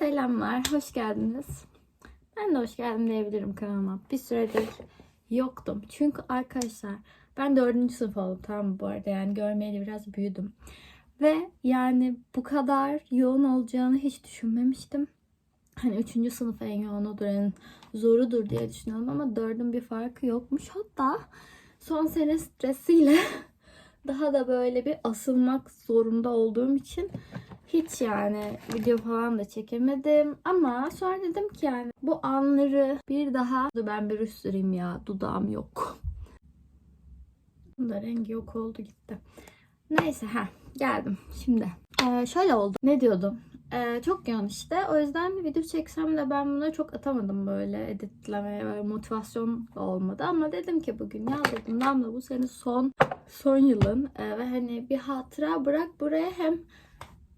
Selamlar, hoş geldiniz. Ben de hoş geldim diyebilirim kanalıma. Bir süredir yoktum. Çünkü arkadaşlar ben dördüncü sınıf oldum tamam bu arada yani görmeyeli biraz büyüdüm. Ve yani bu kadar yoğun olacağını hiç düşünmemiştim. Hani üçüncü sınıf en yoğunudur, en zorudur diye düşünüyorum ama dördün bir farkı yokmuş. Hatta son sene stresiyle daha da böyle bir asılmak zorunda olduğum için hiç yani video falan da çekemedim. Ama sonra dedim ki yani bu anları bir daha ben bir süreyim ya dudağım yok. Bunda rengi yok oldu gitti. Neyse ha geldim şimdi. Ee, şöyle oldu. Ne diyordum? Ee, çok yoğun işte. O yüzden video çeksem de ben buna çok atamadım böyle editlemeye. Böyle motivasyon olmadı. Ama dedim ki bugün ya dedim Damla bu senin son son yılın. Ee, ve hani bir hatıra bırak buraya hem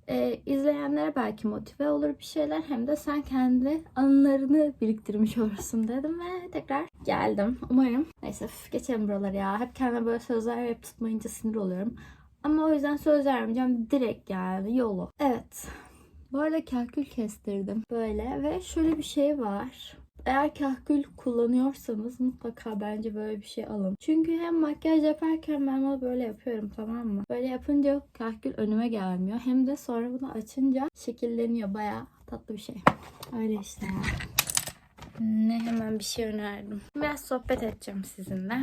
e, izleyenlere belki motive olur bir şeyler hem de sen kendi anılarını biriktirmiş olursun dedim ve tekrar geldim. Umarım. Neyse üf, geçelim buraları ya. Hep kendime böyle sözler verip tutmayınca sinir oluyorum. Ama o yüzden söz vermeyeceğim. Direkt geldi yolu. Evet. Bu arada kahkül kestirdim. Böyle ve şöyle bir şey var. Eğer kahkül kullanıyorsanız mutlaka bence böyle bir şey alın. Çünkü hem makyaj yaparken ben bunu böyle yapıyorum tamam mı? Böyle yapınca kahkül önüme gelmiyor. Hem de sonra bunu açınca şekilleniyor. Baya tatlı bir şey. Öyle işte. Ne hemen bir şey önerdim. Biraz sohbet edeceğim sizinle.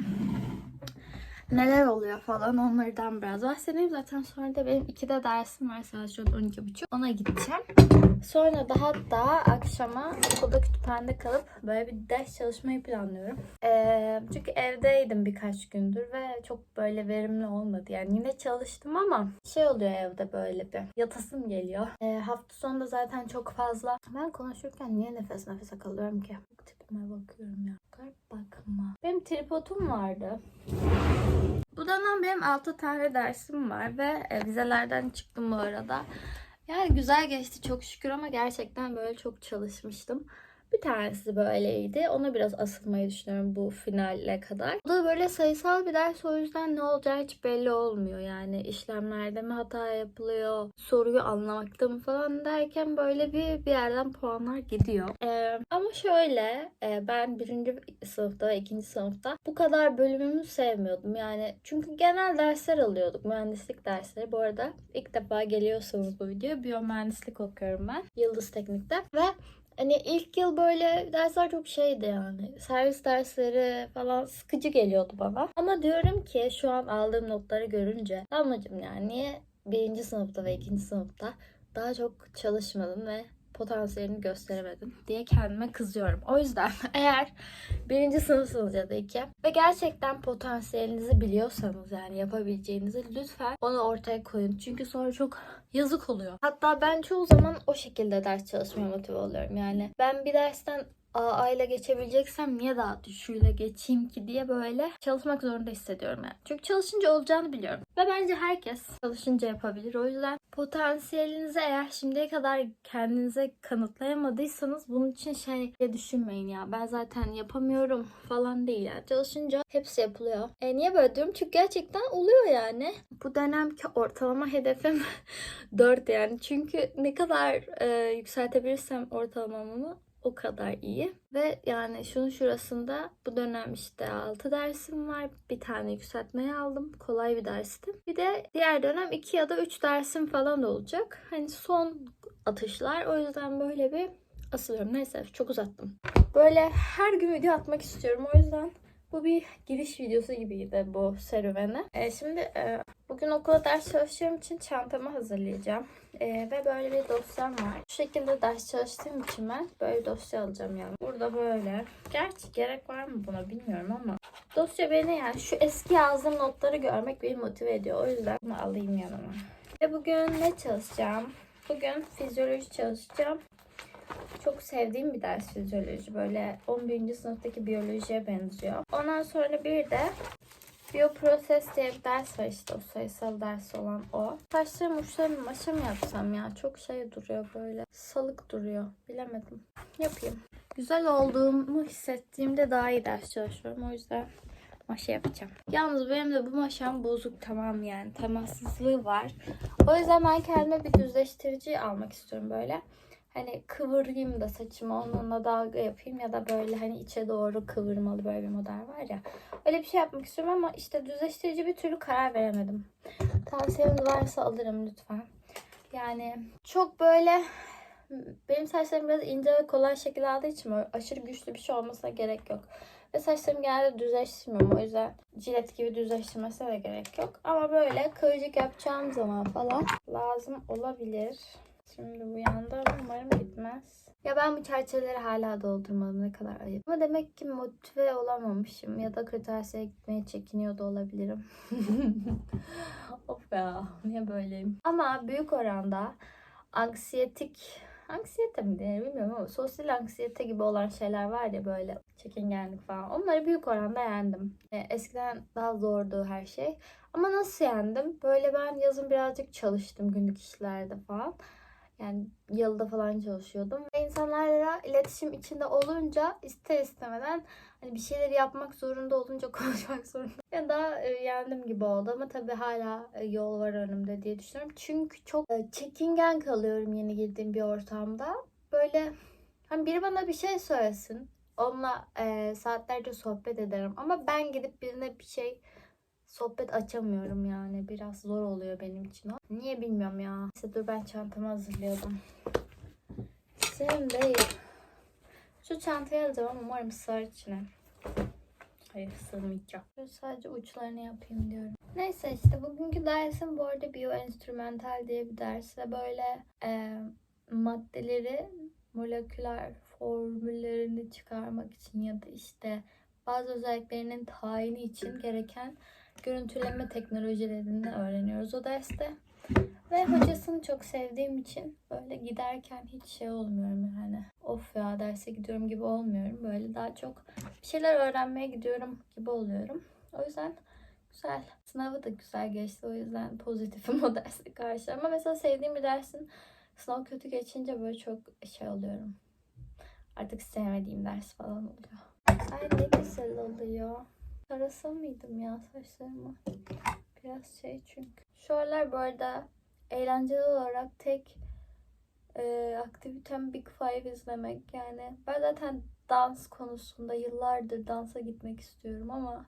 Neler oluyor falan onlardan biraz bahsedeyim. Zaten sonra da benim 2'de dersim var saat şu an 12.30. Ona gideceğim. Sonra da hatta akşama okulda kütüphanede kalıp böyle bir ders çalışmayı planlıyorum. Ee, çünkü evdeydim birkaç gündür ve çok böyle verimli olmadı. Yani yine çalıştım ama şey oluyor evde böyle bir yatasım geliyor. Ee, hafta sonunda zaten çok fazla. Ben konuşurken niye nefes nefese kalıyorum ki? Tipime bakıyorum ya. Kalp bakma. Benim tripodum vardı. Bu dönem benim 6 tane dersim var ve e, vizelerden çıktım bu arada. Yani güzel geçti çok şükür ama gerçekten böyle çok çalışmıştım. Bir tanesi böyleydi. Ona biraz asılmayı düşünüyorum bu finale kadar. Bu da böyle sayısal bir ders o yüzden ne olacağı hiç belli olmuyor. Yani işlemlerde mi hata yapılıyor, soruyu anlamakta mı falan derken böyle bir bir yerden puanlar gidiyor. Ee, ama şöyle e, ben birinci sınıfta ve ikinci sınıfta bu kadar bölümümü sevmiyordum. Yani çünkü genel dersler alıyorduk. Mühendislik dersleri. Bu arada ilk defa geliyorsanız bu videoya biyomühendislik okuyorum ben. Yıldız Teknik'te ve Hani ilk yıl böyle dersler çok şeydi yani. Servis dersleri falan sıkıcı geliyordu bana. Ama diyorum ki şu an aldığım notları görünce Damlacığım yani niye birinci sınıfta ve ikinci sınıfta daha çok çalışmadın ve potansiyelini gösteremedin diye kendime kızıyorum. O yüzden eğer birinci sınıfsınız ya da iki ve gerçekten potansiyelinizi biliyorsanız yani yapabileceğinizi lütfen onu ortaya koyun. Çünkü sonra çok yazık oluyor. Hatta ben çoğu zaman o şekilde ders çalışmaya motive oluyorum. Yani ben bir dersten AA ile geçebileceksem niye daha düşüğüyle geçeyim ki diye böyle çalışmak zorunda hissediyorum yani. Çünkü çalışınca olacağını biliyorum. Ve bence herkes çalışınca yapabilir. O yüzden potansiyelinizi eğer şimdiye kadar kendinize kanıtlayamadıysanız bunun için şey düşünmeyin ya. Ben zaten yapamıyorum falan değil yani. Çalışınca hepsi yapılıyor. E niye böyle diyorum? Çünkü gerçekten oluyor yani. Bu dönemki ortalama hedefim 4 yani. Çünkü ne kadar e, yükseltebilirsem ortalamamı o kadar iyi. Ve yani şunun şurasında bu dönem işte 6 dersim var. Bir tane yükseltmeyi aldım. Kolay bir dersti. Bir de diğer dönem 2 ya da 3 dersim falan olacak. Hani son atışlar. O yüzden böyle bir asılıyorum. Neyse çok uzattım. Böyle her gün video atmak istiyorum. O yüzden bu bir giriş videosu gibiydi bu serüvene. E, şimdi e, bugün okula ders çalışacağım için çantamı hazırlayacağım. E, ve böyle bir dosyam var. Şu şekilde ders çalıştığım için ben böyle dosya alacağım yani. Burada böyle. Gerçi gerek var mı buna bilmiyorum ama. Dosya beni yani şu eski yazdığım notları görmek beni motive ediyor. O yüzden bunu alayım yanıma. Ve bugün ne çalışacağım? Bugün fizyoloji çalışacağım. Çok sevdiğim bir ders fizyoloji. Böyle 11. sınıftaki biyolojiye benziyor. Ondan sonra bir de Biyoproses diye bir ders var işte o sayısal ders olan o. Saçlarım uçlarımı maşa mı yapsam ya? Çok şey duruyor böyle. Salık duruyor. Bilemedim. Yapayım. Güzel olduğumu hissettiğimde daha iyi ders çalışıyorum. O yüzden maşa yapacağım. Yalnız benim de bu maşam bozuk tamam yani. Temassızlığı var. O yüzden ben kendime bir düzleştirici almak istiyorum böyle. Hani kıvırayım da saçımı onunla dalga yapayım ya da böyle hani içe doğru kıvırmalı böyle bir model var ya. Öyle bir şey yapmak istiyorum ama işte düzleştirici bir türlü karar veremedim. Tavsiyeniz varsa alırım lütfen. Yani çok böyle benim saçlarım biraz ince ve kolay şekilde aldığı için aşırı güçlü bir şey olmasına gerek yok. Ve saçlarımı genelde düzleştirmiyorum. O yüzden cilet gibi düzleştirmesine de gerek yok. Ama böyle kıvırcık yapacağım zaman falan lazım olabilir. Şimdi bu yanda umarım gitmez. Ya ben bu çerçeveleri hala doldurmadım. Ne kadar ayıp. Ama demek ki motive olamamışım. Ya da kırtasiyeye gitmeye çekiniyor da olabilirim. of ya. Niye böyleyim? Ama büyük oranda anksiyetik anksiyete mi denir bilmiyorum ama sosyal anksiyete gibi olan şeyler var ya böyle çekingenlik falan. Onları büyük oranda yendim. E, Eskiden daha zordu her şey. Ama nasıl yendim? Böyle ben yazın birazcık çalıştım günlük işlerde falan. Yani yalıda falan çalışıyordum. Ve insanlarla iletişim içinde olunca ister istemeden hani bir şeyleri yapmak zorunda olunca konuşmak zorunda. Yani daha e, yendim gibi oldu ama tabii hala e, yol var önümde diye düşünüyorum. Çünkü çok e, çekingen kalıyorum yeni girdiğim bir ortamda. Böyle hani biri bana bir şey söylesin. Onunla saatlerce sohbet ederim. Ama ben gidip birine bir şey sohbet açamıyorum yani. Biraz zor oluyor benim için o. Niye bilmiyorum ya. Neyse dur ben çantamı hazırlıyordum. Senin değil. Şu çantayı alacağım umarım sığar içine. Hayır sığmayacak. Sadece uçlarını yapayım diyorum. Neyse işte bugünkü dersim bu arada bioenstrümental diye bir ders ve böyle e, maddeleri moleküler formüllerini çıkarmak için ya da işte bazı özelliklerinin tayini için gereken görüntüleme teknolojilerini öğreniyoruz o derste. Ve hocasını çok sevdiğim için böyle giderken hiç şey olmuyorum yani. Of ya derse gidiyorum gibi olmuyorum. Böyle daha çok bir şeyler öğrenmeye gidiyorum gibi oluyorum. O yüzden güzel. Sınavı da güzel geçti. O yüzden pozitifim o derse karşı. Ama mesela sevdiğim bir dersin sınav kötü geçince böyle çok şey oluyorum. Artık sevmediğim ders falan oluyor. Ay ne güzel oluyor. Tarasa mıydım ya saçlarımı? Biraz şey çünkü. Şu aralar bu arada eğlenceli olarak tek e, aktivitem Big Five izlemek. Yani ben zaten dans konusunda yıllardır dansa gitmek istiyorum ama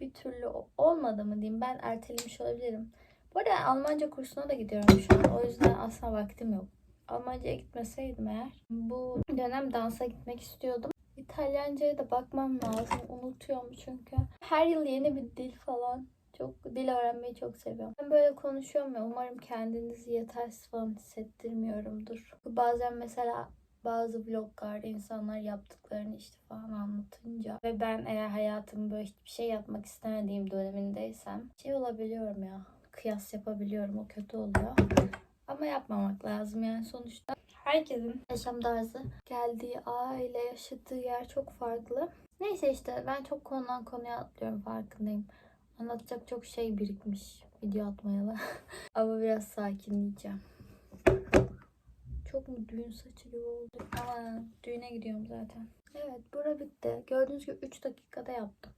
bir türlü olmadı mı diyeyim. Ben ertelemiş olabilirim. Bu arada Almanca kursuna da gidiyorum şu an. O yüzden aslında vaktim yok. Almanca'ya gitmeseydim eğer bu dönem dansa gitmek istiyordum. İtalyanca'ya da bakmam lazım. Unutuyorum çünkü. Her yıl yeni bir dil falan. Çok dil öğrenmeyi çok seviyorum. Ben böyle konuşuyorum ya umarım kendinizi yetersiz falan hissettirmiyorumdur. Bazen mesela bazı vloglarda insanlar yaptıklarını işte falan anlatınca ve ben eğer hayatımı böyle hiçbir şey yapmak istemediğim dönemindeysem şey olabiliyorum ya kıyas yapabiliyorum o kötü oluyor. Ama yapmamak lazım yani sonuçta herkesin yaşam tarzı, geldiği aile, yaşadığı yer çok farklı. Neyse işte ben çok konudan konuya atlıyorum farkındayım. Anlatacak çok şey birikmiş video atmayalı. Ama biraz sakinleyeceğim. Çok mu düğün saçı gibi oldu? Ama düğüne gidiyorum zaten. Evet bura bitti. Gördüğünüz gibi 3 dakikada yaptım.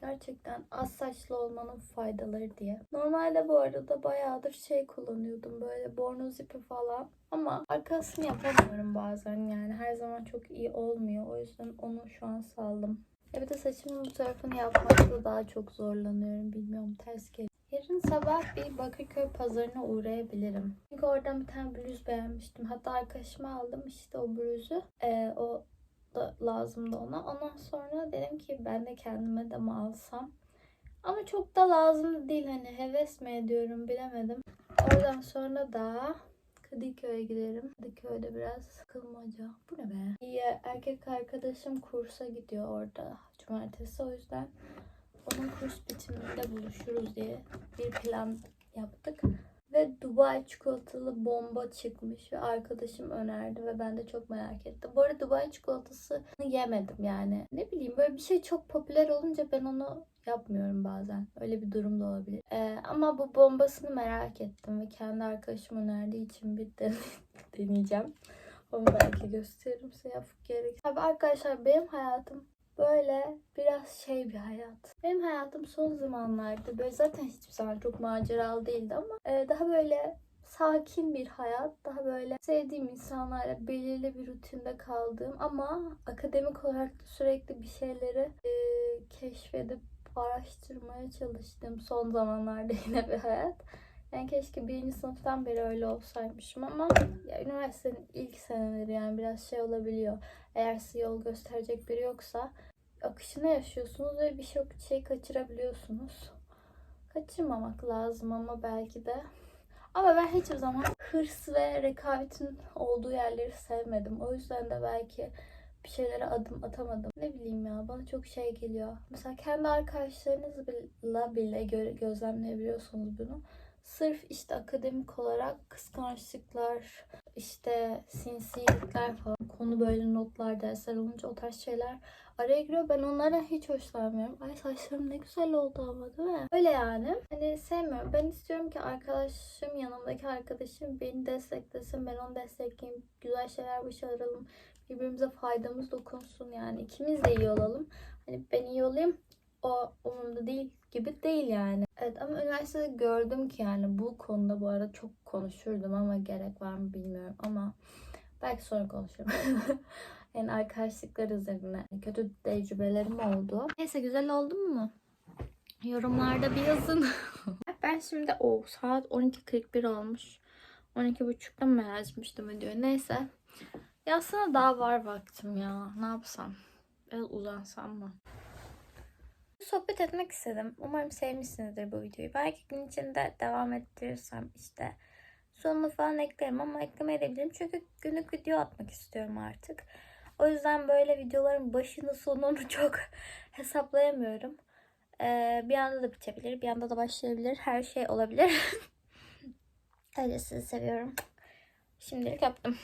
Gerçekten az saçlı olmanın faydaları diye. Normalde bu arada bayağıdır şey kullanıyordum böyle bornoz ipi falan. Ama arkasını yapamıyorum bazen yani her zaman çok iyi olmuyor. O yüzden onu şu an saldım. Ya bir de saçımın bu tarafını yapmakta daha çok zorlanıyorum. Bilmiyorum ters geliyor. Yarın sabah bir Bakırköy pazarına uğrayabilirim. Çünkü oradan bir tane bluz beğenmiştim. Hatta arkadaşıma aldım işte o bluzu. Ee, o da lazımdı ona. Ondan sonra dedim ki ben de kendime de mi alsam? Ama çok da lazım değil hani heves mi ediyorum bilemedim. Oradan sonra da Kadıköy'e giderim. Kadıköy'de biraz sıkılmaca. Bu ne be? İyi erkek arkadaşım kursa gidiyor orada cumartesi. O yüzden onun kurs bitiminde buluşuruz diye bir plan yaptık. Ve Dubai çikolatalı bomba çıkmış ve arkadaşım önerdi ve ben de çok merak ettim. Bu arada Dubai çikolatasını yemedim yani. Ne bileyim böyle bir şey çok popüler olunca ben onu yapmıyorum bazen. Öyle bir durum da olabilir. Ee, ama bu bombasını merak ettim ve kendi arkadaşım önerdiği için bir de deneyeceğim. Onu belki gösteririm size yapıp gerek. Abi arkadaşlar benim hayatım böyle biraz şey bir hayat. Benim hayatım son zamanlarda böyle zaten hiçbir zaman çok maceralı değildi ama e, daha böyle sakin bir hayat. Daha böyle sevdiğim insanlarla belirli bir rutinde kaldığım ama akademik olarak da sürekli bir şeyleri e, keşfedip araştırmaya çalıştığım son zamanlarda yine bir hayat. Yani keşke birinci sınıftan beri öyle olsaymışım ama ya, üniversitenin ilk seneleri yani biraz şey olabiliyor. Eğer size yol gösterecek biri yoksa akışını yaşıyorsunuz ve birçok şey kaçırabiliyorsunuz. Kaçırmamak lazım ama belki de. Ama ben hiçbir zaman hırs ve rekabetin olduğu yerleri sevmedim. O yüzden de belki bir şeylere adım atamadım. Ne bileyim ya bana çok şey geliyor. Mesela kendi arkadaşlarınızla bile gö- gözlemleyebiliyorsunuz bunu. Sırf işte akademik olarak kıskançlıklar, işte sinsilikler falan, konu böyle notlar, dersler olunca o tarz şeyler araya giriyor. Ben onlardan hiç hoşlanmıyorum. Ay saçlarım ne güzel oldu ama değil mi? Öyle yani. Hani sevmiyorum. Ben istiyorum ki arkadaşım, yanımdaki arkadaşım beni desteklesin. Ben onu destekleyeyim. Güzel şeyler başaralım. Birbirimize faydamız dokunsun yani. ikimiz de iyi olalım. Hani ben iyi olayım. O umurumda değil gibi değil yani. Evet ama üniversitede gördüm ki yani bu konuda bu arada çok konuşurdum ama gerek var mı bilmiyorum ama belki sonra konuşurum. yani arkadaşlıklar üzerine kötü tecrübelerim oldu. Neyse güzel oldu mu? Yorumlarda bir yazın. ben şimdi o saat 12.41 olmuş. 12.30'da mı yazmıştım videoyu? Neyse. Ya aslında daha var vaktim ya. Ne yapsam? Biraz uzansam mı? Sohbet etmek istedim. Umarım sevmişsinizdir bu videoyu. Belki gün içinde devam ettirirsem işte sonunu falan eklerim ama eklemeyebilirim. Çünkü günlük video atmak istiyorum artık. O yüzden böyle videoların başını sonunu çok hesaplayamıyorum. Ee, bir anda da bitebilir, bir anda da başlayabilir. Her şey olabilir. Öyle sizi seviyorum. Şimdilik yaptım.